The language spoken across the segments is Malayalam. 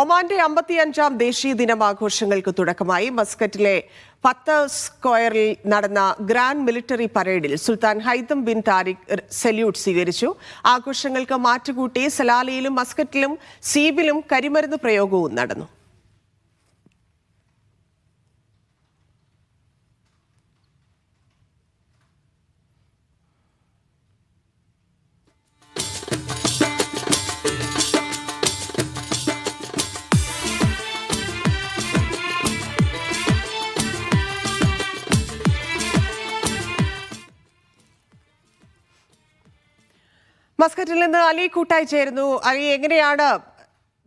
ഒമാന്റെ അമ്പത്തിയഞ്ചാം ദേശീയ ദിനമാഘോഷങ്ങൾക്ക് തുടക്കമായി മസ്കറ്റിലെ പത്ത് സ്ക്വയറിൽ നടന്ന ഗ്രാൻഡ് മിലിറ്ററി പരേഡിൽ Sultan Haitham bin Tariq salute സ്വീകരിച്ചു. ആഘോഷങ്ങൾക്ക് മാറ്റുകൂട്ടി സലാലയിലും മസ്കറ്റിലും സീബിലും കരിമരുന്ന് പ്രയോഗവും നടന്നു. മസ്കറ്റിൽ നിന്ന് അലി കൂട്ടായി ചേരുന്നു. അലി എങ്ങനെയാണ്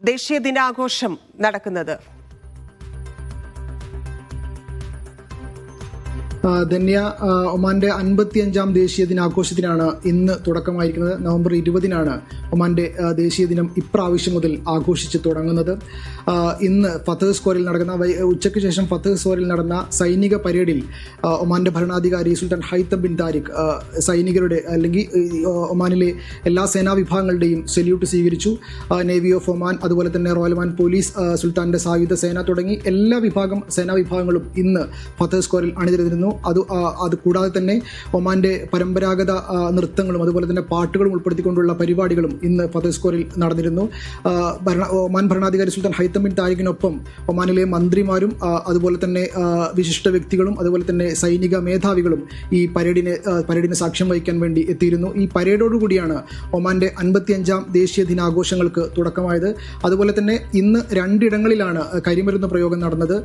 ദേശീയ ദിനാഘോഷം നടക്കുന്നത്? ധന്യ ഒമാന്റെ അൻപത്തിയഞ്ചാം ദേശീയ ദിനാഘോഷത്തിനാണ് ഇന്ന് തുടക്കമായിരിക്കുന്നത്. നവംബർ ഇരുപതിനാണ് ഒമാന്റെ ദേശീയ ദിനം ഇപ്രാവശ്യം മുതൽ ആഘോഷിച്ച് തുടങ്ങുന്നത്. ഇന്ന് ഫത്തഹ് സ്കോറിൽ നടക്കുന്ന ഉച്ചയ്ക്ക് ശേഷം ഫത്തഹ് സ്കോറിൽ നടന്ന സൈനിക പരേഡിൽ ഒമാന്റെ ഭരണാധികാരി സുൽത്താൻ ഹൈത്തം ബിൻ താരിഖ് സൈനികരുടെ അല്ലെങ്കിൽ ഒമാനിലെ എല്ലാ സേനാ വിഭാഗങ്ങളുടെയും സല്യൂട്ട് സ്വീകരിച്ചു. നേവി ഓഫ് ഒമാൻ അതുപോലെ തന്നെ റോയൽ ഒമാൻ പോലീസ് സുൽത്താന്റെ സായുധ സേന തുടങ്ങി എല്ലാ വിഭാഗം സേനാ വിഭാഗങ്ങളും ഇന്ന് ഫത്തഹ് സ്കോറിൽ അണിനിരന്നിരുന്നു. അത് അത് കൂടാതെ തന്നെ ഒമാന്റെ പരമ്പരാഗത നൃത്തങ്ങളും അതുപോലെ തന്നെ പാട്ടുകളും ഉൾപ്പെടുത്തിക്കൊണ്ടുള്ള പരിപാടികളും ഇന്ന് ഫതേസ്കോറിൽ നടന്നിരുന്നു. ഭരണ ഒമാൻ ഭരണാധികാരി സുൽത്താൻ ഹൈത്തമിൻ താരിഖിനൊപ്പം ഒമാനിലെ മന്ത്രിമാരും അതുപോലെ തന്നെ വിശിഷ്ട വ്യക്തികളും അതുപോലെ തന്നെ സൈനിക മേധാവികളും ഈ പരേഡിനെ പരേഡിന് സാക്ഷ്യം വഹിക്കാൻ വേണ്ടി എത്തിയിരുന്നു. ഈ പരേഡോടുകൂടിയാണ് ഒമാന്റെ അൻപത്തിയഞ്ചാം ദേശീയ ദിനാഘോഷങ്ങൾക്ക് തുടക്കമായത്. അതുപോലെ തന്നെ ഇന്ന് രണ്ടിടങ്ങളിലാണ് കരിമരുന്ന് പ്രയോഗം നടന്നത്.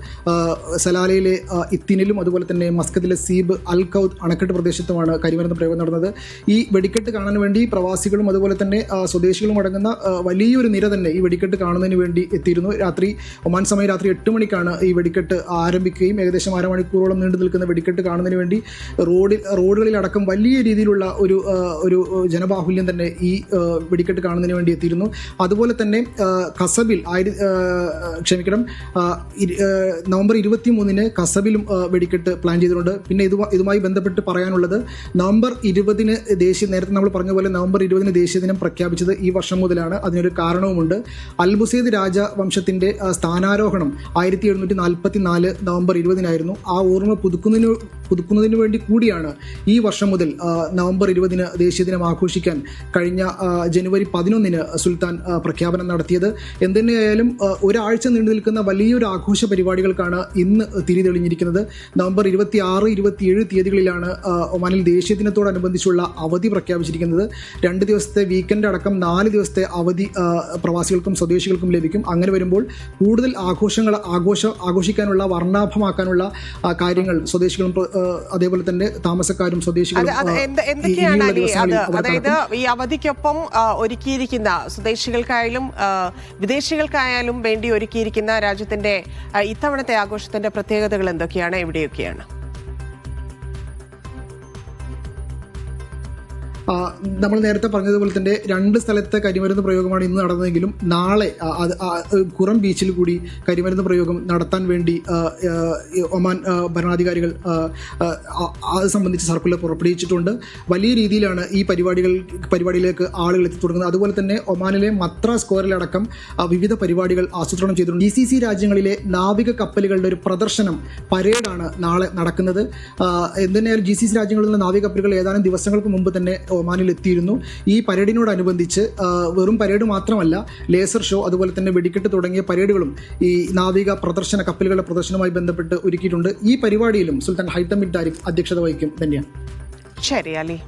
സലാലയിലെ ഇത്തിനിലും അതുപോലെ തന്നെ മസ്കത്തിലെ സീബ് അൽ കൗദ് അണക്കെട്ട് പ്രദേശത്തുമാണ് കരിമരുന്ന് പ്രയോഗം നടന്നത്. ഈ വെടിക്കെട്ട് കാണാൻ വേണ്ടി പ്രവാസികളും അതുപോലെ തന്നെ സ്വദേശികളും അടങ്ങുന്ന വലിയൊരു നിര തന്നെ ഈ വെടിക്കെട്ട് കാണുന്നതിന് വേണ്ടി എത്തിയിരുന്നു. രാത്രി ഒമാൻ സമയം രാത്രി എട്ട് മണിക്കാണ് ഈ വെടിക്കെട്ട് ആരംഭിക്കുകയും ഏകദേശം അരമണിക്കൂറോളം നീണ്ടു നിൽക്കുന്ന വെടിക്കെട്ട് കാണുന്നതിന് വേണ്ടി റോഡിൽ റോഡുകളിലടക്കം വലിയ രീതിയിലുള്ള ഒരു ഒരു ജനബാഹുല്യം തന്നെ ഈ വെടിക്കെട്ട് കാണുന്നതിന് വേണ്ടി എത്തിയിരുന്നു. അതുപോലെ തന്നെ കസബിൽ ആയിര ക്ഷമിക്കണം നവംബർ ഇരുപത്തി മൂന്നിന് കസബിലും വെടിക്കെട്ട് പ്ലാൻ ചെയ്തിട്ടുണ്ട്. പിന്നെ ഇത് ഇതുമായി ബന്ധപ്പെട്ട് പറയാനുള്ളത് നവംബർ ഇരുപതിന് ദേശീയ നേരത്തെ നമ്മൾ പറഞ്ഞ പോലെ നവംബർ ഇരുപതിന് ദേശീയ ദിനം പ്രഖ്യാപിച്ചത് ഈ വർഷം മുതലാണ്. അതിനൊരു കാരണവുമുണ്ട്. അൽബുസൈദ് രാജവംശത്തിന്റെ സ്ഥാനാരോഹണം ആയിരത്തി എഴുന്നൂറ്റി നാൽപ്പത്തി നാല് നവംബർ ഇരുപതിനായിരുന്നു. ആ ഓർമ്മ പുതുക്കുന്നതിന് പുതുക്കുന്നതിന് വേണ്ടി കൂടിയാണ് ഈ വർഷം മുതൽ നവംബർ ഇരുപതിന് ദേശീയ ദിനം ആഘോഷിക്കാൻ കഴിഞ്ഞ ജനുവരി പതിനൊന്നിന് സുൽത്താൻ പ്രഖ്യാപനം നടത്തിയത്. എന്തുതന്നെയായാലും ഒരാഴ്ച നീണ്ടു നിൽക്കുന്ന വലിയൊരു ആഘോഷ പരിപാടികൾക്കാണ് ഇന്ന് തിരി തെളിഞ്ഞിരിക്കുന്നത് നവംബർ ഇരുപത്തി ആറ് ഇരുപത്തിയേഴ് തീയതികളിലാണ് ഒമാനിൽ ദേശീയ ദിനത്തോടനുബന്ധിച്ചുള്ള അവധി പ്രഖ്യാപിച്ചിരിക്കുന്നത്. രണ്ട് ദിവസത്തെ വീക്കെൻഡ് അടക്കം നാല് ദിവസത്തെ അവധി പ്രവാസികൾക്കും സ്വദേശികൾക്കും ലഭിക്കും. അങ്ങനെ വരുമ്പോൾ കൂടുതൽ ആഘോഷങ്ങൾ ആഘോഷ ആഘോഷിക്കാനുള്ള വർണാഭമാക്കാനുള്ള കാര്യങ്ങൾ സ്വദേശികളും അതേപോലെ തന്നെ താമസക്കാരും സ്വദേശികളും അതായത് ഈ അവധിക്കൊപ്പം ഒരുക്കിയിരിക്കുന്ന സ്വദേശികൾക്കായാലും വിദേശികൾക്കായാലും വേണ്ടി ഒരുക്കിയിരിക്കുന്ന രാജ്യത്തിന്റെ ഇത്തവണത്തെ ആഘോഷത്തിന്റെ പ്രത്യേകതകൾ എന്തൊക്കെയാണ്? എവിടെയൊക്കെയാണ്? നമ്മൾ നേരത്തെ പറഞ്ഞതുപോലെ തന്നെ രണ്ട് സ്ഥലത്തെ കരിമരുന്ന് പ്രയോഗമാണ് ഇന്ന് നടന്നതെങ്കിലും നാളെ അത് കുറം ബീച്ചിൽ കൂടി കരിമരുന്ന് പ്രയോഗം നടത്താൻ വേണ്ടി ഒമാൻ ഭരണാധികാരികൾ അത് സംബന്ധിച്ച് സർക്കുലർ പുറപ്പെടുവിച്ചിട്ടുണ്ട്. വലിയ രീതിയിലാണ് ഈ പരിപാടികൾ പരിപാടിയിലേക്ക് ആളുകൾ എത്തി തുടങ്ങുന്നത്. അതുപോലെ തന്നെ ഒമാനിലെ മത്ര സ്കോറിലടക്കം വിവിധ പരിപാടികൾ ആസൂത്രണം ചെയ്തിട്ടുണ്ട്. ഡി സി സി രാജ്യങ്ങളിലെ നാവിക കപ്പലുകളുടെ ഒരു പ്രദർശനം പരേഡാണ് നാളെ നടക്കുന്നത്. എന്തിനായാലും ജി സി സി രാജ്യങ്ങളിൽ നിന്ന് നാവിക കപ്പലുകൾ ഏതാനും ദിവസങ്ങൾക്ക് മുമ്പ് തന്നെ ഒമാനിൽ എത്തിയിരുന്നു ഈ പരേഡിനോടനുബന്ധിച്ച് വെറും പരേഡ് മാത്രമല്ല ലേസർ ഷോ അതുപോലെ തന്നെ വെടിക്കെട്ട് തുടങ്ങിയ പരേഡുകളും ഈ നാവിക പ്രദർശന കപ്പലുകളുടെ പ്രദർശനവുമായി ബന്ധപ്പെട്ട് ഒരുക്കിയിട്ടുണ്ട്. ഈ പരിപാടിയിലും സുൽത്താൻ ഹൈത്തമിൻ താരിഖ് അധ്യക്ഷത വഹിക്കും തന്നെയാണ് ശരി അലി.